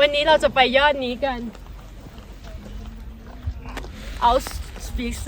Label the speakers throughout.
Speaker 1: วันนี้เราจะไปยอดนี้กัน Auspice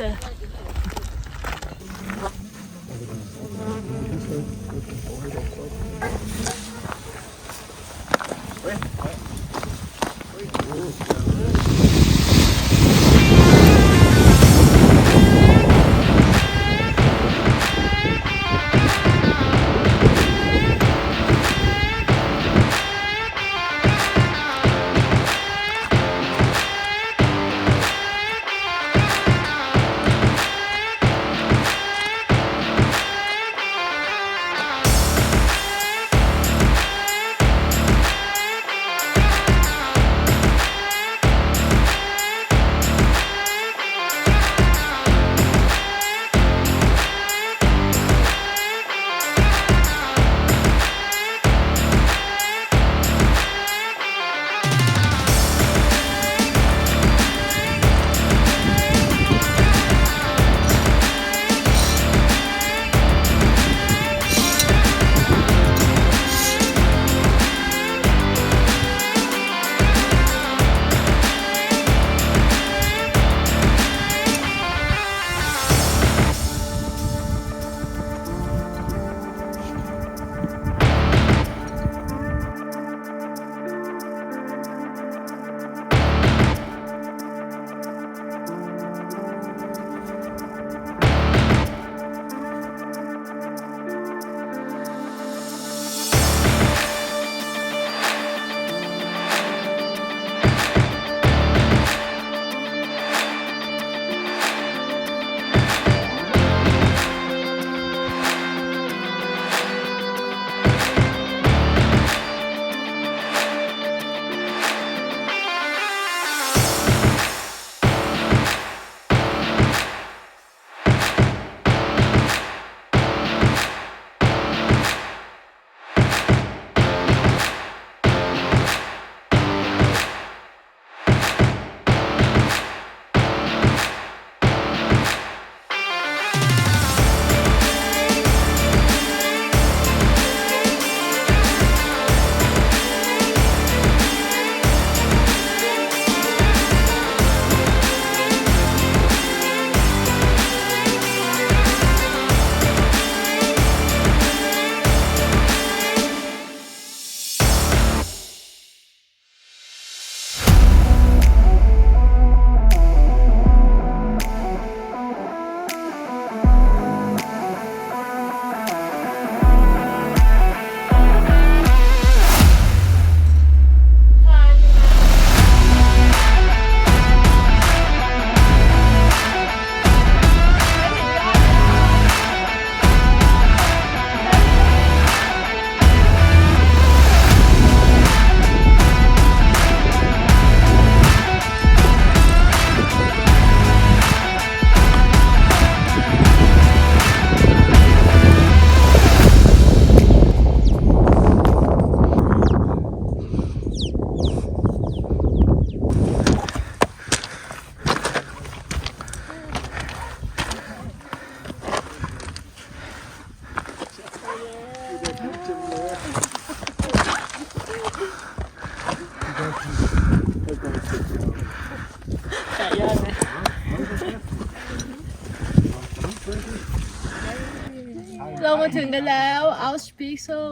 Speaker 1: เรามาถึงกันแล้ว o u t s p i x e l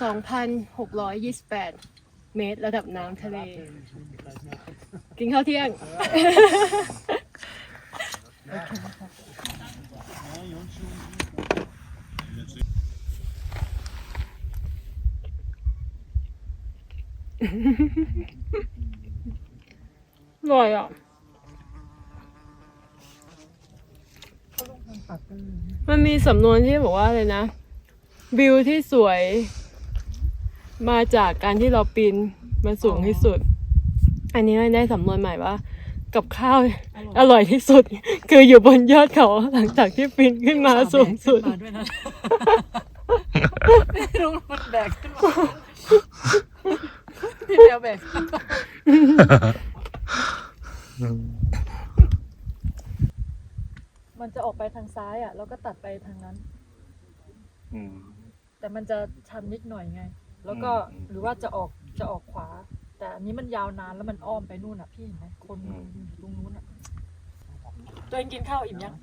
Speaker 1: 2,628 เมตรระดับน้ำทะเล กินข้าวเที่ยง อร่อยอะ มันมีสำนวนที่บอกว่าอะไรนะวิวที่สวย มาจากการที่เราปีนมันสูงที่สุด อันนี้ได้สำนวนใหม่ว่า กับข้าวอร่อยที่สุด คืออยู่บนยอดเขาหลังจากที่ปีนขึ้นมาสูงสุด
Speaker 2: มาด้วยนะไม่รู้มันแบกขึ้นมาพี่แมวแบก มันจะออกไปทางซ้ายอะ แล้วก็ตัดไปทางนั้น
Speaker 3: อืม
Speaker 2: แต่มันจะชันนิดหน่อยไง แล้วก็
Speaker 3: อืม
Speaker 2: หรือว่าจะออกจะออกขวา แต่อันนี้มันยาวนานแล้วมันอ้อมไปนู่นอะพี่เห็นไหมคนอยู่ตรงนู้นอะตัวเองกินข้าวอิ่มยัง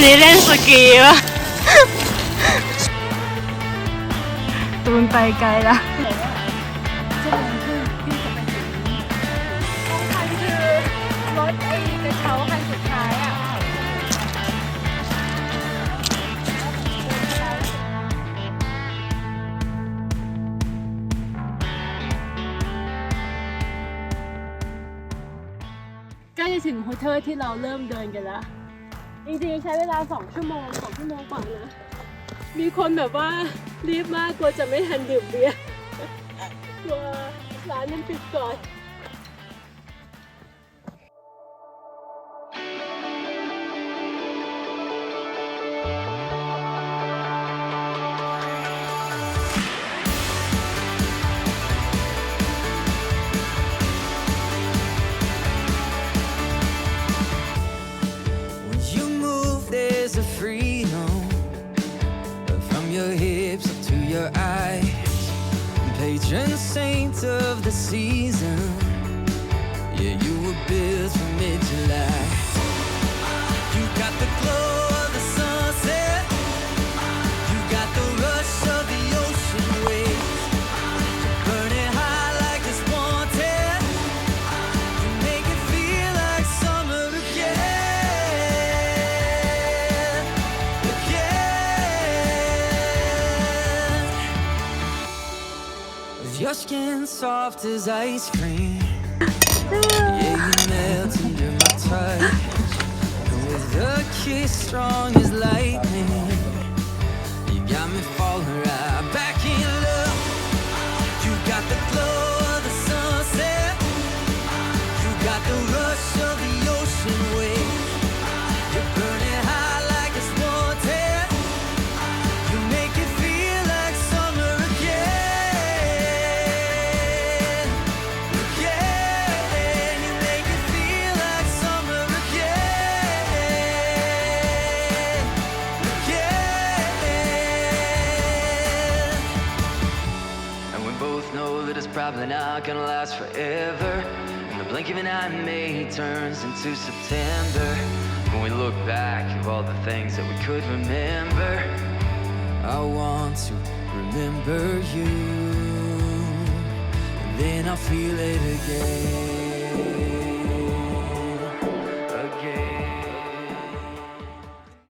Speaker 1: นนี้เล่นสกีวะตูนไปไกลละ
Speaker 2: ชั่วโมงครึ่งพี่จะไปถึงตรงคันคือรถไอ้กระเช้าคันสุดท้ายอะ
Speaker 1: ใกล้จะถึงโฮเทลที่เราเริ่มเดินกันแล้ว จริงๆใช้เวลาสองชั่วโมงสองชั่วโมงกว่านะมีคนแบบว่ารีบมากกลัวจะไม่ทันดื่มเบียร์กลัวร้านนั้นปิดก่อน
Speaker 3: saint of the season. Yeah, you were built for mid July. Skin soft as ice cream. Yeah, you melt under my touch. With a kiss strong as lightning. Not gonna last forever. In the blink of an eye, May turns into September. When we look back at all the things that we could remember, I want to remember you. And then I'll feel it again.